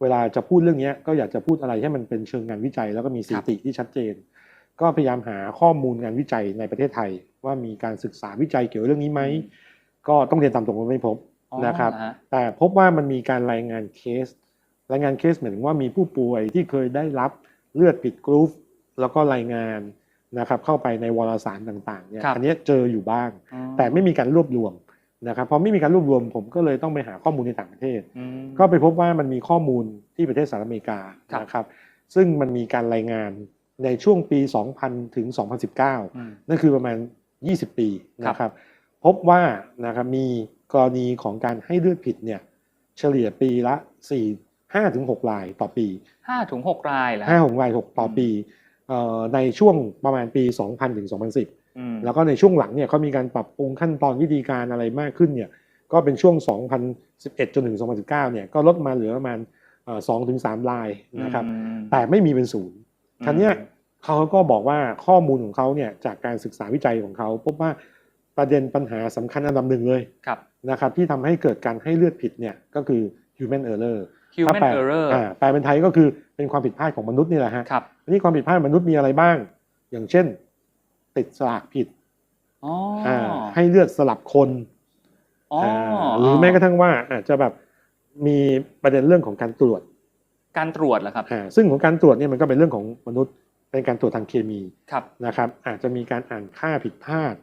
เวลาจะพูดเรื่องเนี้ยก็อยากจะพูดอะไรให้มันเป็นเชิงงานวิจัย แล้วก็มีสถิติที่ชัดเจน ก็พยายามหาข้อมูลงานวิจัยในประเทศไทย ว่ามีการศึกษาวิจัยเกี่ยวกับเรื่องนี้ไหมก็ต้องเรียนตามตรงว่าไม่พบอ๋อนะครับเหอฮแต่พบว่ามันมีการรายงานเคส รายงานเคสหมายถึงว่ามีผู้ป่วยที่เคยได้รับเลือดผิดกรุ๊ปแล้วก็รายงานนะครับเข้าไปในวารสารต่างๆเนี่ยครับอันเนี้ยเจออยู่บ้างอ๋อแต่ไม่มีการรวบรวม นะครับพอไม่มีการรวบรวมผมก็เลยต้องไปหาข้อมูลในต่างประเทศอืมก็ไปพบว่ามันมีข้อมูลที่ประเทศสหรัฐอเมริกาครับนะครับซึ่งมันมีการรายงานในช่วงปี 2000 ถึง 2019อืมนั่นคือประมาณ 20 ปีนะครับพบว่านะครับมีกรณีของการให้เลือดผิดเนี่ยเฉลี่ยปีละ 4 5ถึง6รายต่อปีห้าถึงหกรายแล้ว5 6ราย6ต่อปีเอ่อในช่วงประมาณปี 2000 ถึง 2010อืม แล้วก็ในช่วงหลังเนี่ยเขามีการปรับปรุงขั้นตอนวิธีการอะไรมากขึ้นเนี่ยก็เป็นช่วง 2011 จนถึง 2019 เนี่ยก็ลดมาเหลือประมาณสองถึงสามลายนะครับอืมแต่ไม่มีเป็นศูนย์ทันเนี้ยเขาก็บอกว่าข้อมูลของเขาเนี่ยจากการศึกษาวิจัยของเขาพบว่าประเด็นปัญหาสำคัญอันดับหนึ่งเลยครับนะครับที่ทำให้เกิดการให้เลือดผิดเนี่ยก็คือ human error ถ้า human แปล error อ่าแปลเป็นไทยก็คือเป็นความผิดพลาดของมนุษย์นี่แหละฮะครับอันนี้ความผิดพลาดของมนุษย์มีอะไรบ้าง อย่างเช่น ติดสลากผิดอ๋ออาให้เลือดสลับคนอ๋อาหรือแม้กระทั่งว่าอาจจะแบบมีประเด็นเรื่องของการตรวจ การตรวจเหรอครับอ่าซึ่งของการตรวจเนี่ยมันก็เป็นเรื่องของมนุษย์เป็นการตรวจทางเคมีครับนะครับ อาจจะมีการอ่านค่าผิดพลาด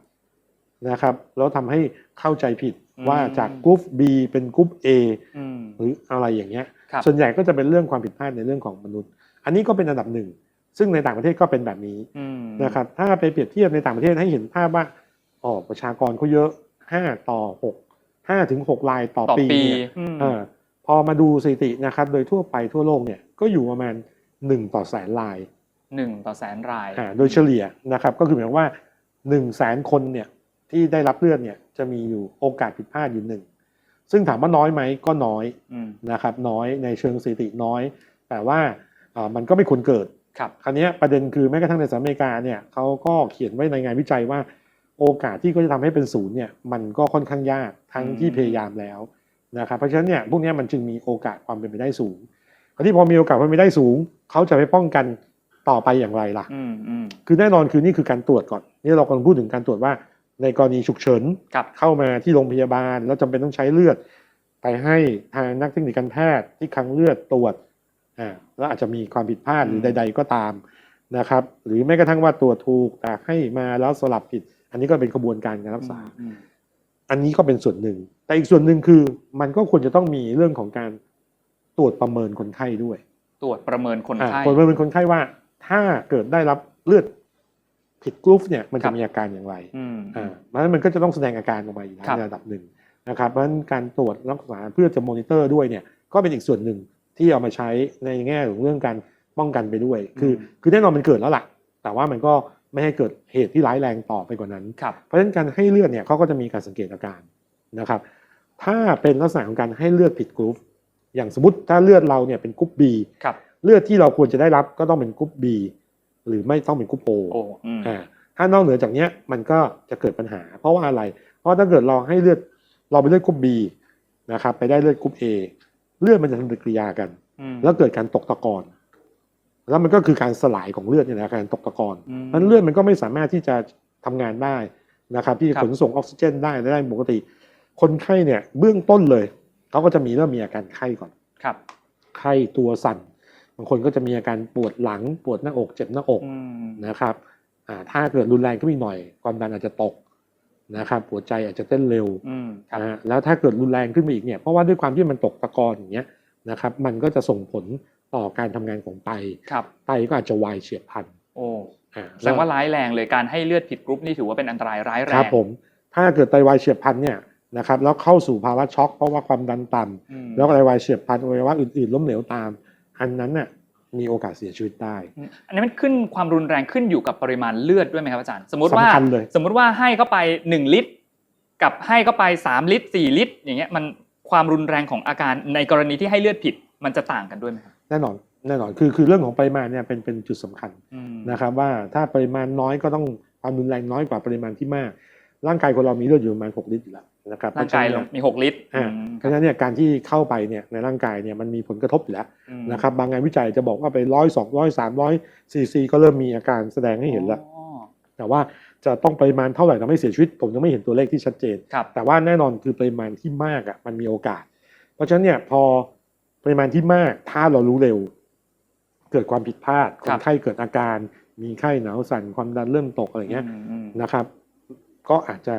นะครับแล้วทำให้เข้าใจผิดอืมว่าจากกรุ๊ป B เป็นกรุ๊ป A อืมหรืออะไรอย่างเงี้ยครับส่วนใหญ่ก็จะเป็นเรื่องความผิดพลาดในเรื่องของมนุษย์ อันนี้ก็เป็นอันดับหนึ่ง ซึ่งในต่างประเทศก็เป็นแบบนี้อืมนะครับถ้าไปเปรียบเทียบในต่างประเทศให้เห็นภาพว่าอ๋อประชากรเขาเยอะ5ต่อ6 5ถึง6รายต่อต่อปีปีเนี่ยอืมเออพอมาดูสถิตินะครับ โดยทั่วไปทั่วโลกเนี่ยก็อยู่ประมาณ1ต่อแสนรายหนึ่งต่อแสนรายอ่าโดยเฉลี่ยนะครับ ก็คือหมายความว่า1 0 0 0 0แสนคนเนี่ยที่ได้รับเลือดเนี่ยจะมีอยู่โอกาสผิดพลาดอยู่หนึ่งซึ่งถามว่าน้อยไหมก็น้อยอืมนะครับ น้อยในเชิงสถิติน้อย แต่ว่าอ่ามันก็ไม่ควรเกิด ครับคราวเนี้ยประเด็นคือแม้กระทั่งในสหรัฐอเมริกาเนี่ยเขาก็เขียนไว้ในงานวิจัยว่าโอกาสที่เขาจะทำให้เป็นศูนย์เนี่ยมันก็ค่อนข้างยากทั้งที่พยายามแล้วนะครับเพราะฉะนั้นเนี่ยพวกเนี้ยมันจึงมีโอกาสความเป็นไปได้สูงคราวที่พอมีโอกาสความเป็นไปได้สูงเขาจะไปป้องกันต่อไปอย่างไรล่ะอืมอืมคือแน่นอนคือนี่คือการตรวจก่อนนี่เรากำลังพูดถึงการตรวจว่า ในกรณีฉุกเฉินครับเข้ามาที่โรงพยาบาล แล้วจำเป็นต้องใช้เลือด ไปให้ทางนักเทคนิคการแพทย์ที่คลังเลือดตรวจอ่า แล้วอาจจะมีความผิดพลาดหรือใด ๆ ก็ตามนะครับ หรือแม้กระทั่งว่าตรวจถูกแต่ให้มาแล้วสลับผิด อันนี้ก็เป็นกระบวนการการรักษาอืมอันนี้ก็เป็นส่วนหนึ่ง แต่อีกส่วนหนึ่งคือมันก็ควรจะต้องมีเรื่องของการตรวจประเมินคนไข้ด้วย ตรวจประเมินคนอ่าไข้ประเมินคนไข้ว่า ถ้าเกิดได้รับเลือดผิดกรุ๊ปเนี่ยมันครัจะบมีอาการอย่างไรอืมอ่าเพราะฉะนั้นมันก็จะต้องแสดงอาการออกมาอยู่แล้วครับในระดับหนึ่งนะครับ เพราะฉะนั้นการตรวจรักษาเพื่อจะมอนิเตอร์ด้วยเนี่ยก็เป็นอีกส่วนหนึ่ง ที่เอามาใช้ในแง่ของเรื่องการป้องกันไปด้วย คือ คือแน่นอนมันเกิดแล้วล่ะ แต่ว่ามันก็ไม่ให้เกิดเหตุที่ร้ายแรงต่อไปกว่านั้นครับเพราะฉะนั้นการให้เลือดเนี่ยเขาก็จะมีการสังเกตอาการนะครับ ถ้าเป็นลักษณะของการให้เลือดผิดกรุ๊ป อย่างสมมติถ้าเลือดเราเนี่ยเป็นกรุ๊ป B ครับเลือดที่เราควรจะได้รับก็ต้องเป็นกรุ๊ป B หรือไม่ต้องเป็นกรุ๊ป O โอ้อืมอ่าถ้านอกเหนือจากเนี้ยมันก็จะเกิดปัญหา เพราะว่าอะไร เพราะถ้าเกิดเราให้เลือดเราไปเลือดกรุ๊ป B นะครับไปได้เลือดกรุ๊ป A เลือดมันจะทำปฏิกิริยากันอืมแล้วเกิดการตกตะกอนแล้วมันก็คือการสลายของเลือดเนี่ยนะการตกตะกอนอืมเพราะฉะนั้นเลือดมันก็ไม่สามารถที่จะทำงานได้นะครับ ที่จะครับขนส่งออกซิเจนได้และได้ปกติ คนไข้เนี่ยเบื้องต้นเลยเขาก็จะมีเริ่มมีอาการไข้ก่อนครับ ไข้ตัวสั่น บางคนก็จะมีอาการปวดหลัง ปวดหน้าอก เจ็บหน้าอกอืมนะครับอ่าถ้าเกิดรุนแรงขึ้นอีกหน่อย ความดันอาจจะตก นะครับหัวใจอาจจะเต้นเร็วอืมครับนะฮะแล้วถ้าเกิดรุนแรงขึ้นไปอีกเนี่ยเพราะว่าด้วยความที่มันตกตะกอนอย่างเงี้ยนะครับมันก็จะส่งผลต่อการทำงานของไตครับไตก็อาจจะวายเฉียบพลันโอ้อ่าแสดงว่าร้ายแรงเลยการให้เลือดผิดกรุ๊ปนี่ถือว่าเป็นอันตรายร้ายแรงครับผมถ้าเกิดไตวายเฉียบพลันเนี่ยนะครับแล้วเข้าสู่ภาวะช็อกเพราะว่าความดันต่ำอืมแล้วไตวายเฉียบพลันอวัยวะอื่นๆล้มเหลวตาม อันนั้นน่ะ มีโอกาสเสียชีวิตได้ อันนี้มันขึ้นความรุนแรงขึ้นอยู่กับปริมาณเลือดด้วยไหมครับอาจารย์ สมมติว่าสำคัญเลยสมมติว่าให้เข้าไป 1 ลิตร กับให้เข้าไป 3 ลิตร 4 ลิตร อย่างเงี้ยมันความรุนแรงของอาการในกรณีที่ให้เลือดผิดมันจะต่างกันด้วยไหมครับแน่นอนแน่นอนคือคือเรื่องของปริมาณเนี่ยเป็นเป็นจุดสำคัญอืมนะครับว่าถ้าปริมาณน้อยก็ต้องความรุนแรงน้อยกว่าปริมาณที่มาก ร่างกายคนเรามีเลือดอยู่ประมาณ6ลิตรอยู่แล้วนะครับร่างกายเพะฉะเรานั้นมี 6 ลิตรอ่าอืมเพราะฉะนั้นเนี่ยการที่เข้าไปเนี่ยในร่างกายเนี่ยมันมีผลกระทบอยู่แล้วอืมนะครับบางงานวิจัยจะบอกว่าไปร้อยสองร้อยสามร้อยซีซีก็เริ่มมีอาการแสดงให้เห็นแล้วอ๋อแต่ว่าจะต้องปริมาณเท่าไหร่ทำให้เสียชีวิต ผมยังไม่เห็นตัวเลขที่ชัดเจนครับแต่ว่าแน่นอนคือปริมาณที่มากอะมันมีโอกาส เพราะฉะนั้นเนี่ยพอปริมาณที่มากถ้าเรารู้เร็ว เกิดความผิดพลาดคครันบไข้เกิดอาการ มีไข้หนาวสั่นความดันเริ่มตกอะไรเงี้ยอืมอืมนะครับ ก็อาจจะ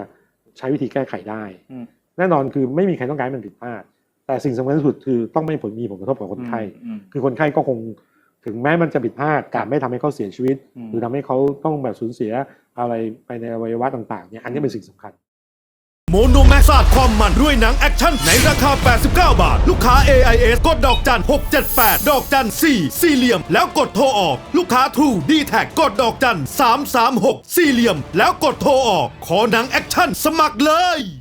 ใช้วิธีแก้ไขได้อืมแน่นอนคือไม่มีใครต้องการให้มันผิดพลาด แต่สิ่งสำคัญที่สุดคือต้องไม่ผลมีผลกระทบกับคนไข้อืมคือคนไข้ก็คงถึงแม้มันจะผิดพลาดแต่ไม่ทำให้เขาเสียชีวิตอืมหรือทำให้เขาต้องแบบสูญเสียอะไรไปในอวัยวะต่างๆเนี่ยอันนี้เป็นสิ่งสำคัญ โมโนแม็กซ์าดความมันด้วยหนังแอคชั่นในราคา 89 บาท ลูกค้า AIS กดดอกจัน 678 ดอกจัน 4 สี่เหลี่ยม แล้วกดโทรออก ลูกค้า True d t แทกดดอกจัน 336 สี่เหลี่ยม แล้วกดโทรออก ขอหนังแอคชั่นสมัครเลย